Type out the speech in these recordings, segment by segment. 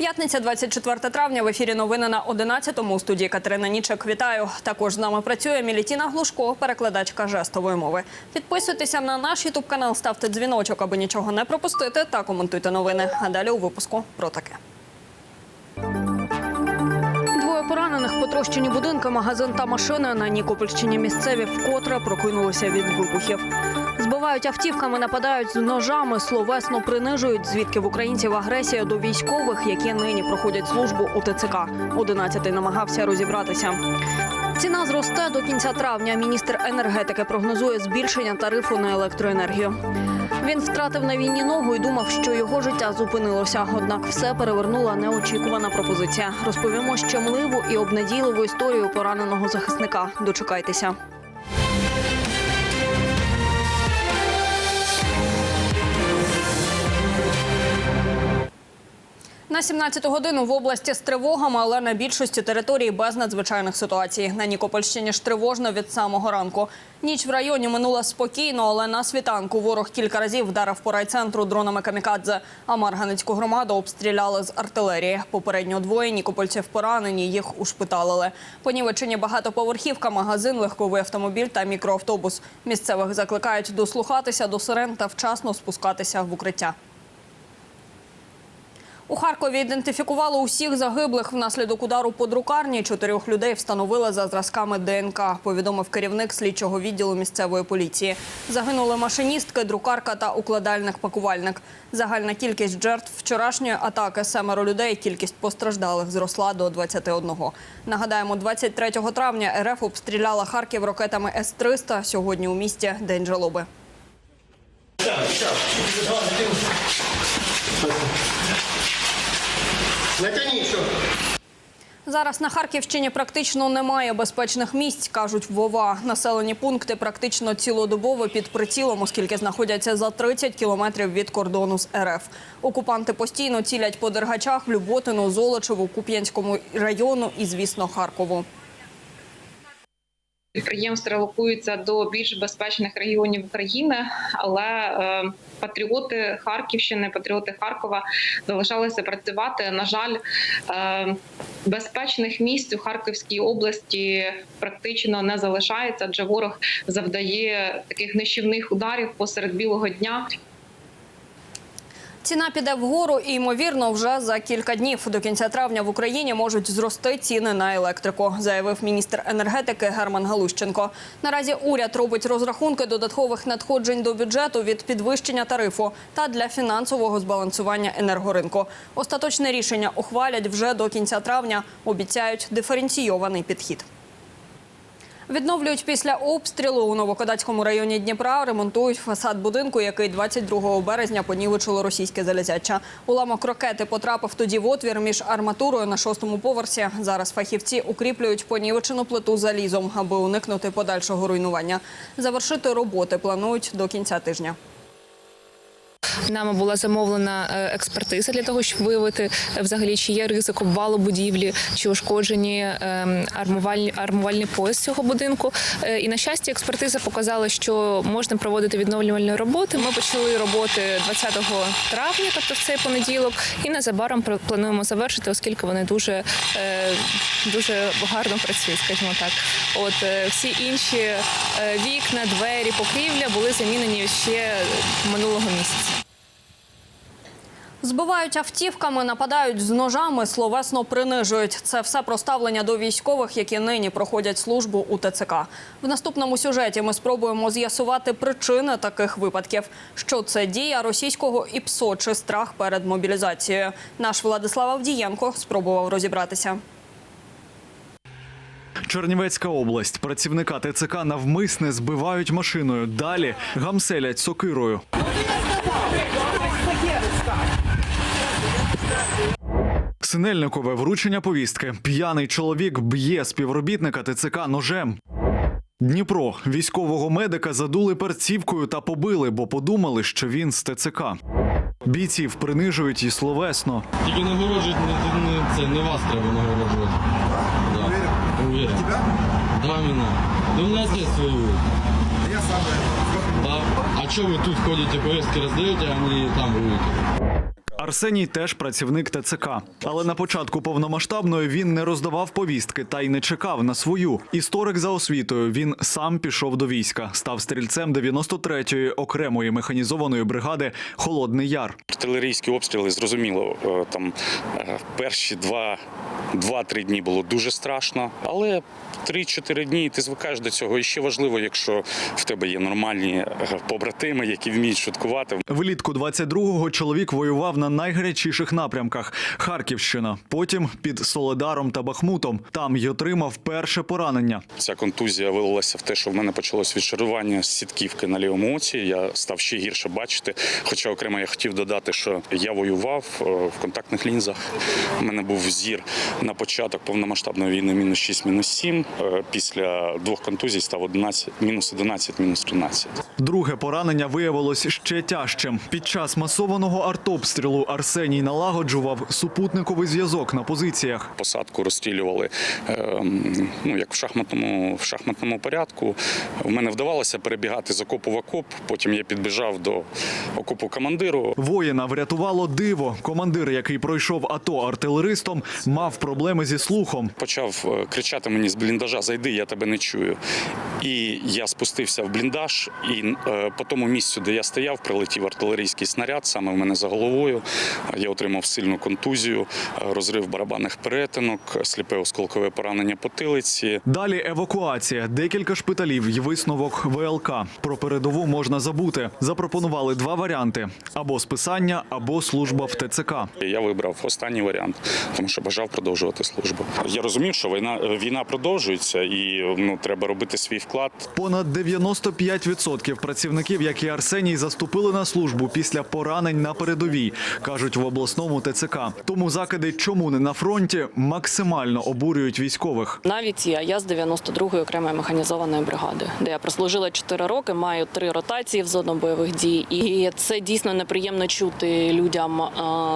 П'ятниця, 24 травня. В ефірі новини на 11-му. У студії Катерина Нічек. Вітаю. Також з нами працює Мілітіна Глушко, перекладачка жестової мови. Підписуйтеся на наш ютуб канал, ставте дзвіночок, аби нічого не пропустити, та коментуйте новини. А далі у випуску про таке. Двоє поранених, потрощені будинки, магазин та машини на Нікопольщині місцеві вкотре прокинулися від вибухів. Збивають автівками, нападають з ножами, словесно принижують, звідки в українців агресія до військових, які нині проходять службу у ТЦК. Одинадцятий намагався розібратися. Ціна зросте до кінця травня. Міністр енергетики прогнозує збільшення тарифу на електроенергію. Він втратив на війні ногу і думав, що його життя зупинилося. Однак все перевернула неочікувана пропозиція. Розповімо щемливу і обнадійливу історію пораненого захисника. Дочекайтеся. На 17 годину в області з тривогами, але на більшості територій без надзвичайних ситуацій. На Нікопольщині ж тривожно від самого ранку. Ніч в районі минула спокійно, але на світанку ворог кілька разів вдарив по райцентру дронами камікадзе. А Марганецьку громаду обстріляли з артилерії. Попередньо двоє нікопольців поранені, їх ушпиталили. Понівечені багатоповерхівка, магазин, легковий автомобіль та мікроавтобус. Місцевих закликають дослухатися до сирен та вчасно спускатися в укриття. У Харкові ідентифікували усіх загиблих внаслідок удару по друкарні. Чотирьох людей встановили за зразками ДНК, повідомив керівник слідчого відділу місцевої поліції. Загинули машиністки, друкарка та укладальник-пакувальник. Загальна кількість жертв вчорашньої атаки – семеро людей. Кількість постраждалих зросла до 21. Нагадаємо, 23 травня РФ обстріляла Харків ракетами С-300. Сьогодні у місті День жалоби. Натяни. Зараз на Харківщині практично немає безпечних місць, кажуть Вова. Населені пункти практично цілодобово під прицілом, оскільки знаходяться за 30 кілометрів від кордону з РФ. Окупанти постійно цілять по Дергачах, Люботину, Золочеву, Куп'янському району і, звісно, Харкову. Підприємства релокуються до більш безпечних регіонів України, але е, патріоти Харківщини, патріоти Харкова залишалися працювати. На жаль, е, безпечних місць у Харківській області практично не залишається, адже ворог завдає таких нищівних ударів посеред білого дня. Ціна піде вгору і, ймовірно, вже за кілька днів до кінця травня в Україні можуть зрости ціни на електрику, заявив міністр енергетики Герман Галущенко. Наразі уряд робить розрахунки додаткових надходжень до бюджету від підвищення тарифу та для фінансового збалансування енергоринку. Остаточне рішення ухвалять вже до кінця травня. Обіцяють диференційований підхід. Відновлюють після обстрілу у Новокодацькому районі Дніпра. Ремонтують фасад будинку, який 22 березня понівечило російське залізяча. Уламок ракети потрапив тоді в отвір між арматурою на шостому поверсі. Зараз фахівці укріплюють понівечену плиту залізом, аби уникнути подальшого руйнування. Завершити роботи планують до кінця тижня. Нами була замовлена е, експертиза для того, щоб виявити е, взагалі, чи є ризик обвалу будівлі, чи ушкоджені ем, армувальні армувальний пояс цього будинку. Е, І на щастя, експертиза показала, що можна проводити відновлювальні роботи. Ми почали роботи 20 травня, тобто в цей понеділок, і незабаром плануємо завершити, оскільки вони дуже, дуже гарно працюють, скажімо так. От всі інші вікна, двері, покрівля були замінені ще минулого місяця. Збивають автівками, нападають з ножами, словесно принижують. Це все про ставлення до військових, які нині проходять службу у ТЦК. В наступному сюжеті ми спробуємо з'ясувати причини таких випадків. Що це дія російського ІПСО чи страх перед мобілізацією. Наш Владислав Авдієнко спробував розібратися. Чернівецька область. Працівника ТЦК навмисне збивають машиною. Далі гамселять сокирою. Синельникове вручення повістки. П'яний чоловік б'є співробітника ТЦК ножем. Дніпро військового медика задули перцівкою та побили, бо подумали, що він з ТЦК. Бійців принижують і словесно. Тільки нагороджують не, не, це не вас треба нагороджувати. Да. Уверен. Да, мене. Да у меня отец воюет. Я сам. Да. А что вы тут ходите, повестки раздаете, а не там воюете? Арсеній теж працівник ТЦК. Але на початку повномасштабної він не роздавав повістки та й не чекав на свою. Історик за освітою він сам пішов до війська, став стрільцем 93-ї окремої механізованої бригади Холодний Яр. Артилерійські обстріли зрозуміло. е, Там е, перші два. Два-три дні було дуже страшно, але 3-4 дні ти звикаєш до цього. І ще важливо, якщо в тебе є нормальні е, побратими, які вміють шуткувати. Влітку 22-го чоловік воював на найгарячіших напрямках: Харківщина, потім під Соледаром та Бахмутом. Там й отримав перше поранення. Ця контузія вилилася в те, що в мене почалось відшарування сітківки на лівому оці. Я став ще гірше бачити. Хоча окремо я хотів додати, що я воював е, в контактних лінзах. У мене був зір на початок повномасштабної війни мінус 6, мінус 7. Е, Після двох контузій став 11, мінус 11, мінус 13. Друге поранення виявилось ще тяжчим. Під час масованого артобстрілу Арсеній налагоджував супутниковий зв'язок на позиціях. Посадку розстрілювали ем, ну, як в шахматному, в шахматному порядку. У мене вдавалося перебігати з окопу в окоп. Потім я підбіжав до окопу командиру. Воїна врятувало диво. Командир, який пройшов АТО артилеристом, мав проблеми зі слухом. Почав е, кричати мені з бліндажа: Зайди, я тебе не чую. І я спустився в бліндаж, і е, по тому місцю, де я стояв, прилетів артилерійський снаряд саме в мене за головою. Я отримав сильну контузію, розрив барабанних перетинок, сліпе осколкове поранення потилиці. Далі евакуація, декілька шпиталів і висновок ВЛК. Про передову можна забути. Запропонували два варіанти: або списання, або служба в ТЦК. Я вибрав останній варіант, тому що бажав продовжувати службу. Я розумів, що війна війна продовжується, і ну треба робити свій вклад. Понад 95% працівників, як і Арсеній, заступили на службу після поранень на передовій, кажуть в обласному ТЦК. Тому закиди, чому не на фронті, максимально обурюють військових. Навіть я, я з 92-ї окремої механізованої бригади, де я прослужила 4 роки, маю три ротації в зону бойових дій, і це дійсно неприємно чути людям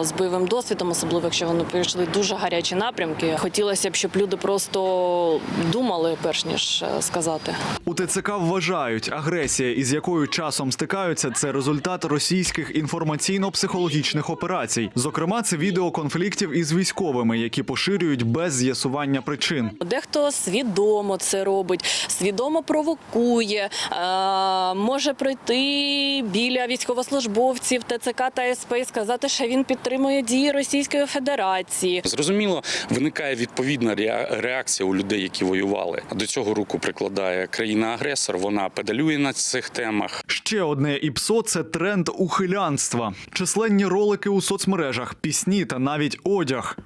з бойовим досвідом, особливо якщо вони пройшли дуже гарячі напрямки. Хотілося б, щоб люди просто думали, перш ніж е, сказати. У ТЦК вважають, агресія, із якою часом стикаються, це результат російських інформаційно-психологічних операцій. Зокрема, це відео конфліктів із військовими, які поширюють без з'ясування причин. Дехто свідомо це робить, свідомо провокує, е, може прийти біля військовослужбовців ТЦК та СП і сказати, що він підтримує дії Російської Федерації. Зрозуміло, виникає відповідна реакція у людей, які воювали. До цього руку прикладає країна-агресор. Вона педалює на цих темах. Ще одне ІПСО – це тренд ухилянства. Численні ролики у соцмережах, пісні та навіть одяг.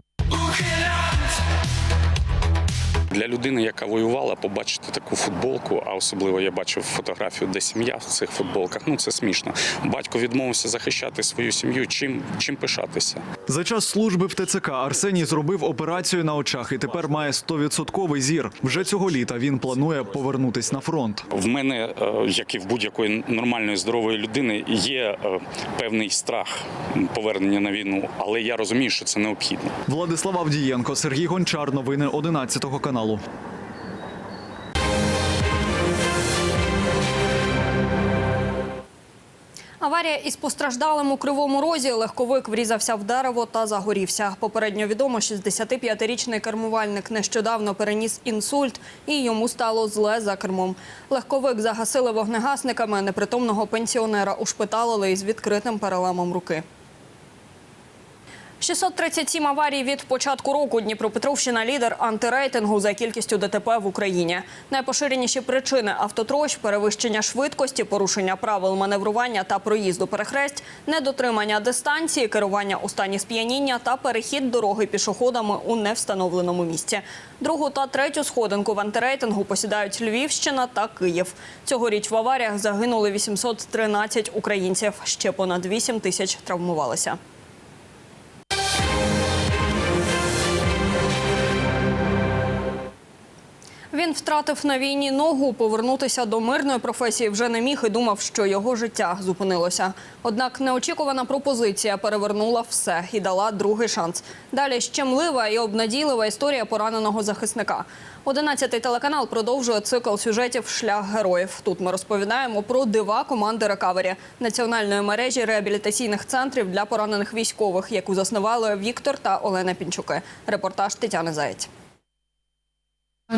Для людини, яка воювала, побачити таку футболку, а особливо я бачив фотографію, де сім'я в цих футболках. Ну це смішно. Батько відмовився захищати свою сім'ю. Чим чим пишатися? За час служби в ТЦК Арсеній зробив операцію на очах і тепер має 100% зір. Вже цього літа він планує повернутись на фронт. В мене, е, як і в будь-якої нормальної здорової людини, є е, певний страх повернення на війну, але я розумію, що це необхідно. Владислав Авдієнко, Сергій Гончар. Новини 11 каналу. Аварія із постраждалим у кривому розі. Легковик врізався в дерево та загорівся. Попередньо відомо, 65-річний кермувальник нещодавно переніс інсульт і йому стало зле за кермом. Легковик загасили вогнегасниками. Непритомного пенсіонера ушпиталили із відкритим переламом руки. 637 аварій від початку року. Дніпропетровщина – лідер антирейтингу за кількістю ДТП в Україні. Найпоширеніші причини – автотрощ, перевищення швидкості, порушення правил маневрування та проїзду перехресть, недотримання дистанції, керування у стані сп'яніння та перехід дороги пішоходами у невстановленому місці. Другу та третю сходинку в антирейтингу посідають Львівщина та Київ. Цьогоріч в аваріях загинули 813 українців. Ще понад 8 тисяч травмувалися. Він втратив на війні ногу, повернутися до мирної професії вже не міг і думав, що його життя зупинилося. Однак неочікувана пропозиція перевернула все і дала другий шанс. Далі щемлива і обнадійлива історія пораненого захисника. Одинадцятий телеканал продовжує цикл сюжетів Шлях героїв. Тут ми розповідаємо про дива команди Рекавері національної мережі реабілітаційних центрів для поранених військових, яку заснували Віктор та Олена Пінчуки. Репортаж Тетяни Заєць.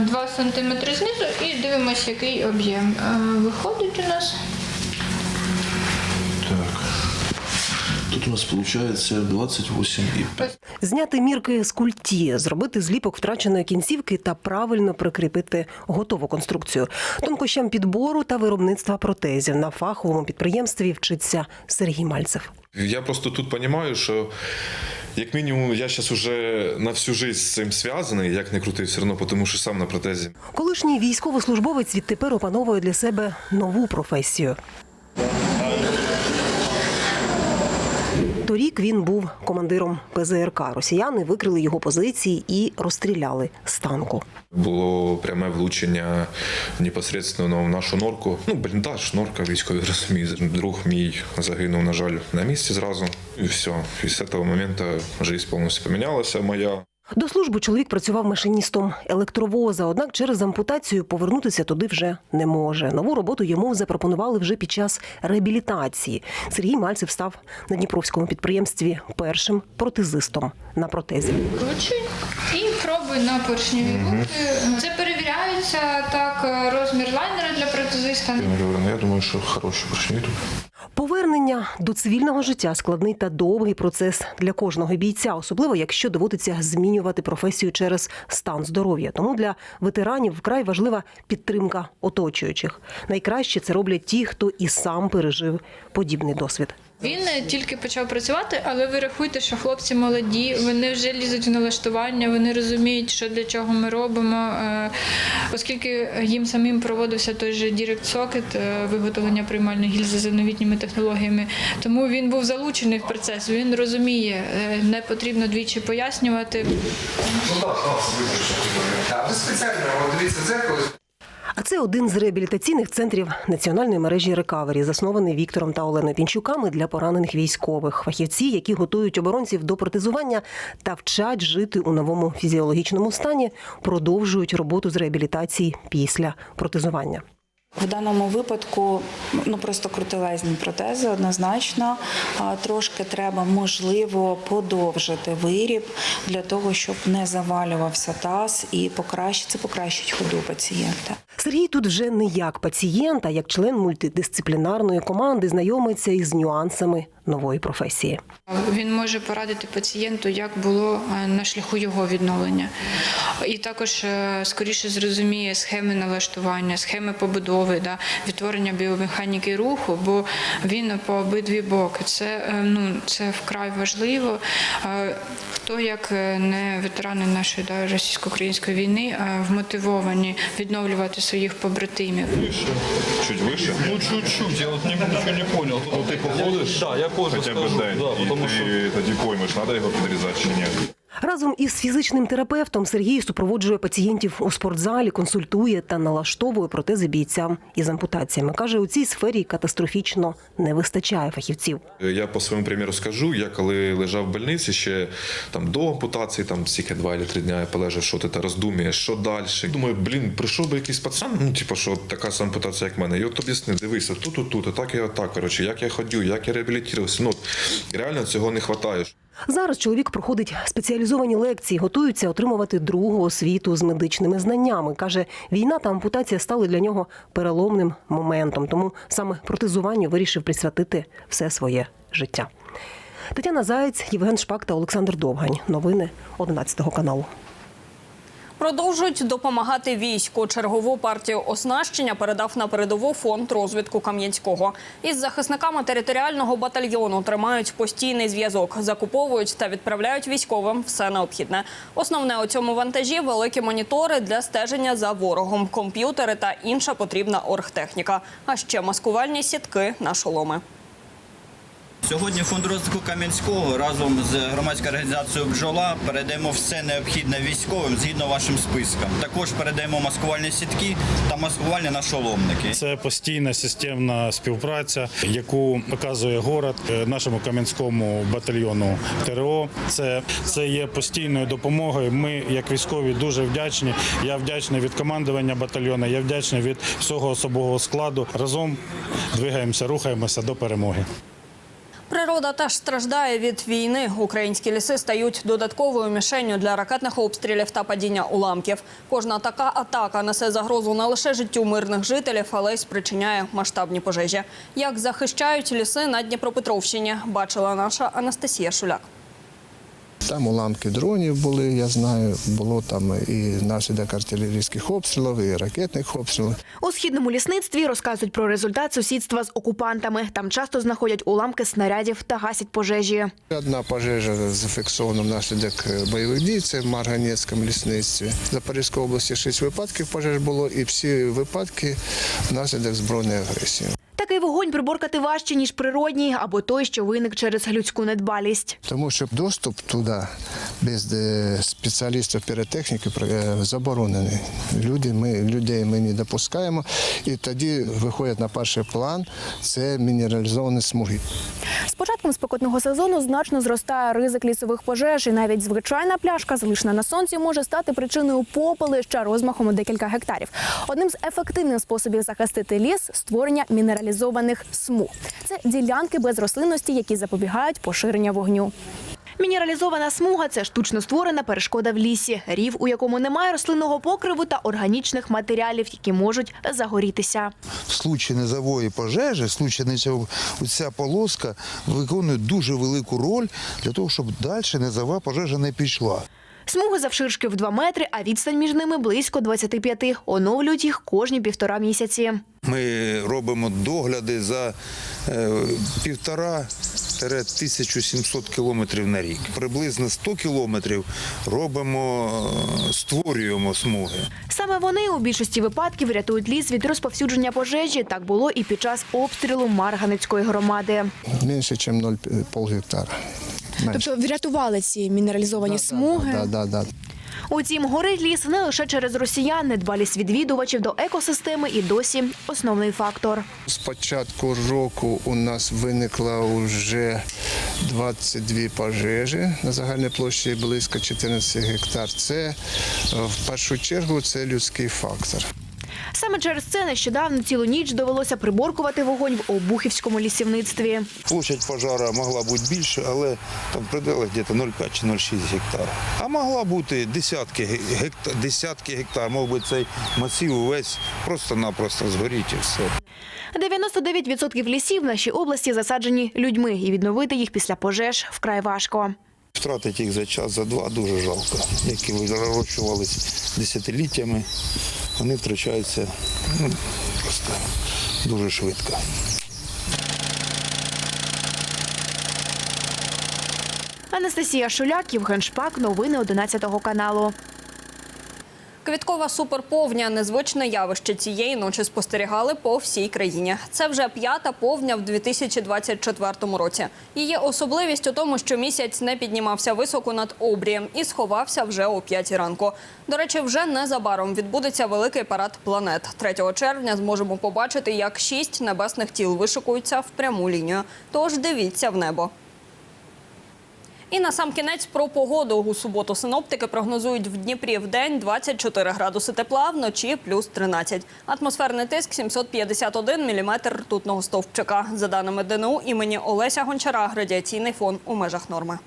2 см знизу і дивимося, який об'єм Е, виходить у нас. Тут у нас получается 28,5. Зняти мірки з культі, зробити зліпок втраченої кінцівки та правильно прикріпити готову конструкцію. Тонкощам підбору та виробництва протезів на фаховому підприємстві вчиться Сергій Мальцев. Я просто тут розумію, що як мінімум я зараз уже на всю життя з цим зв'язаний, як не крути, все одно, тому що сам на протезі. Колишній військовослужбовець відтепер опановує для себе нову професію. Торік він був командиром ПЗРК. Росіяни викрили його позиції і розстріляли з танку. Було пряме влучення непосередньо в нашу норку. Ну, бліндаж, норка, військові розуміють. Друг мій загинув, на жаль, на місці зразу. І все. І з цього моменту життя повністю помінялася моя. До служби чоловік працював машиністом електровоза, однак через ампутацію повернутися туди вже не може. Нову роботу йому запропонували вже під час реабілітації. Сергій Мальцев став на дніпровському підприємстві першим протезистом на протезі. Кручуй і пробуй на поршневі руки. Це перевіряється так розмір лайнера для протезиста. Я говорю, ну я думаю, що хороші поршні тут. Повернення до цивільного життя складний та довгий процес для кожного бійця, особливо якщо доводиться змінювати професію через стан здоров'я. Тому для ветеранів вкрай важлива підтримка оточуючих. Найкраще це роблять ті, хто і сам пережив подібний досвід. Він е, тільки почав працювати, але ви рахуйте, що хлопці молоді, вони вже лізуть в налаштування, вони розуміють, що для чого ми робимо. Е, Оскільки їм самим проводився той же Direct Socket, е, виготовлення приймальної гільзи за новітніми технологіями, тому він був залучений в процес. Він розуміє, не потрібно двічі пояснювати. А це один з реабілітаційних центрів національної мережі Рекавері, заснований Віктором та Оленою Пінчуками для поранених військових. Фахівці, які готують оборонців до протезування та вчать жити у новому фізіологічному стані, продовжують роботу з реабілітації після протезування. В даному випадку ну просто крутилезні протези однозначно. Трошки треба можливо подовжити виріб для того, щоб не завалювався таз і покращити покращить ходу пацієнта. Сергій тут вже не як пацієнт, а як член мультидисциплінарної команди знайомиться із нюансами нової професії. Він може порадити пацієнту, як було е, на шляху його відновлення, і також е, скоріше зрозуміє схеми налаштування, схеми побудови, да, відтворення біомеханіки руху, бо він по обидві боки. Це е, ну це вкрай важливо. Хто як не ветерани нашої да, російсько-української війни вмотивовані відновлювати своїх побратимів. Чуть вище. Ну, чуть-чуть, я вот не, не понял. Ну, ти походиш Да, я позже хоча б скажу, день, да, і потому ти що- тоді поймеш, треба його підрізати чи ні. Разом із фізичним терапевтом Сергій супроводжує пацієнтів у спортзалі, консультує та налаштовує протези бійцям із ампутаціями. каже, у цій сфері катастрофічно не вистачає фахівців. Я по своєму приміру скажу, я коли лежав в больниці ще там до ампутації, там стільки два або три дня я полежав, що ти та роздумуєш, що далі. Думаю, блін, прийшов би якийсь пацан, ну типу, що така ж ампутація, як в мене. І от об'ясни, дивися, тут, тут, тут, а так і отак. Коротше, як я ходю, як я реабілітувався. Ну реально цього не вистачає. Зараз чоловік проходить спеціалізовані лекції, готується отримувати другу освіту з медичними знаннями. каже, війна та ампутація стали для нього переломним моментом. Тому саме протезуванню вирішив присвятити все своє життя. Тетяна Заєць, Євген Шпак та Олександр Довгань. Новини 11 каналу. Продовжують допомагати війську. Чергову партію оснащення передав на передову фонд розвідку Кам'янського. Із захисниками територіального батальйону тримають постійний зв'язок, закуповують та відправляють військовим все необхідне. Основне у цьому вантажі великі монітори для стеження за ворогом, комп'ютери та інша потрібна оргтехніка. А ще маскувальні сітки на шоломи. Сьогодні фонд розвитку Кам'янського разом з громадською організацією Бджола передаємо все необхідне військовим згідно вашим спискам. Також передаємо маскувальні сітки та маскувальні нашоломники. Це постійна системна співпраця, яку показує город е, нашому кам'янському батальйону ТРО. Це, це є постійною допомогою. Ми, як військові, дуже вдячні. Я вдячний від командування батальйону, я вдячний від всього особового складу. Разом двигаємося, рухаємося до перемоги. Природа теж страждає від війни. Українські ліси стають додатковою мішенню для ракетних обстрілів та падіння уламків. Кожна така атака несе загрозу не лише життю мирних жителів, але й спричиняє масштабні пожежі. Як захищають ліси на Дніпропетровщині, бачила наша Анастасія Шуляк. Там уламки дронів були, я знаю. Було там і наслідок артилерійських обстрілів, і ракетних обстрілів. У східному лісництві розказують про результат сусідства з окупантами. Там часто знаходять уламки снарядів та гасять пожежі. Одна пожежа зафіксована внаслідок бойових дій. Це в Марганецькому лісництві. В Запорізькій області шість випадків пожеж було, і всі випадки внаслідок збройної агресії. Вогонь приборкати важче, ніж природній або той, що виник через людську недбалість. Тому що доступ туди без е, спеціалістів піротехніки е, заборонений. Люди, ми, людей ми не допускаємо, і тоді виходять на перший план це мінералізовані смуги. З початком спекотного сезону значно зростає ризик лісових пожеж, і навіть звичайна пляшка, залишена на сонці, може стати причиною попелища розмахом у декілька гектарів. Одним з ефективних способів захистити ліс створення мінералізованих смуг. Це ділянки без рослинності, які запобігають поширення вогню. Мінералізована смуга це штучно створена перешкода в лісі, рів, у якому немає рослинного покриву та органічних матеріалів, які можуть загорітися. в случаї низової пожежі, в случаї ця полоска виконує дуже велику роль для того, щоб далі низова пожежа не пішла. Смуги завширшки в 2 метри, а відстань між ними близько 25. Оновлюють їх кожні півтора місяці. Ми робимо догляди за е, півтора 1700 кілометрів на рік. Приблизно 100 кілометрів робимо, е, створюємо смуги. Саме вони у більшості випадків рятують ліс від розповсюдження пожежі. Так було і під час обстрілу Марганецької громади. Менше, ніж 0,5 гектара. Менше. Тобто врятували ці мінералізовані смуги. Да, да, да. Утім, горить ліс не лише через росіян, недбалість відвідувачів до екосистеми і досі основний фактор. З початку року у нас виникло вже 22 пожежі на загальній площі близько 14 гектар. Це в першу чергу це людський фактор. Саме через це нещодавно цілу ніч довелося приборкувати вогонь в Обухівському лісівництві. Площадь пожара могла бути більше, але там в пределах десь 0,5 чи 0,6 гектар. А могла бути десятки гектар, десятки гектар, мов би цей масив увесь просто-напросто згоріть і все. 99% лісів в нашій області засаджені людьми, і відновити їх після пожеж вкрай важко. Втратити їх за час, за два дуже жалко. Які вирощувалися десятиліттями, вони втрачаються ну, просто дуже швидко. Анастасія Шуляк, Євген Шпак. Новини 11 каналу. Квіткова суперповня незвичне явище цієї ночі спостерігали по всій країні. Це вже п'ята повня в 2024 році. Її особливість у тому, що місяць не піднімався високо над обрієм і сховався вже о 5 ранку. До речі, вже незабаром відбудеться великий парад планет. 3 червня зможемо побачити, як шість небесних тіл вишикуються в пряму лінію. Тож дивіться в небо. І на сам кінець про погоду. У суботу синоптики прогнозують в Дніпрі в день 24 градуси тепла, вночі плюс 13. Атмосферний тиск 751 міліметр ртутного стовпчика. За даними ДНУ імені Олеся Гончара, радіаційний фон у межах норми.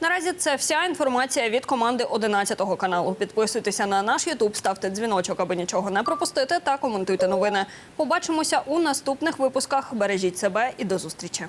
Наразі це вся інформація від команди 11 каналу. Підписуйтеся на наш Ютуб, ставте дзвіночок, аби нічого не пропустити, та коментуйте новини. Побачимося у наступних випусках. Бережіть себе і до зустрічі.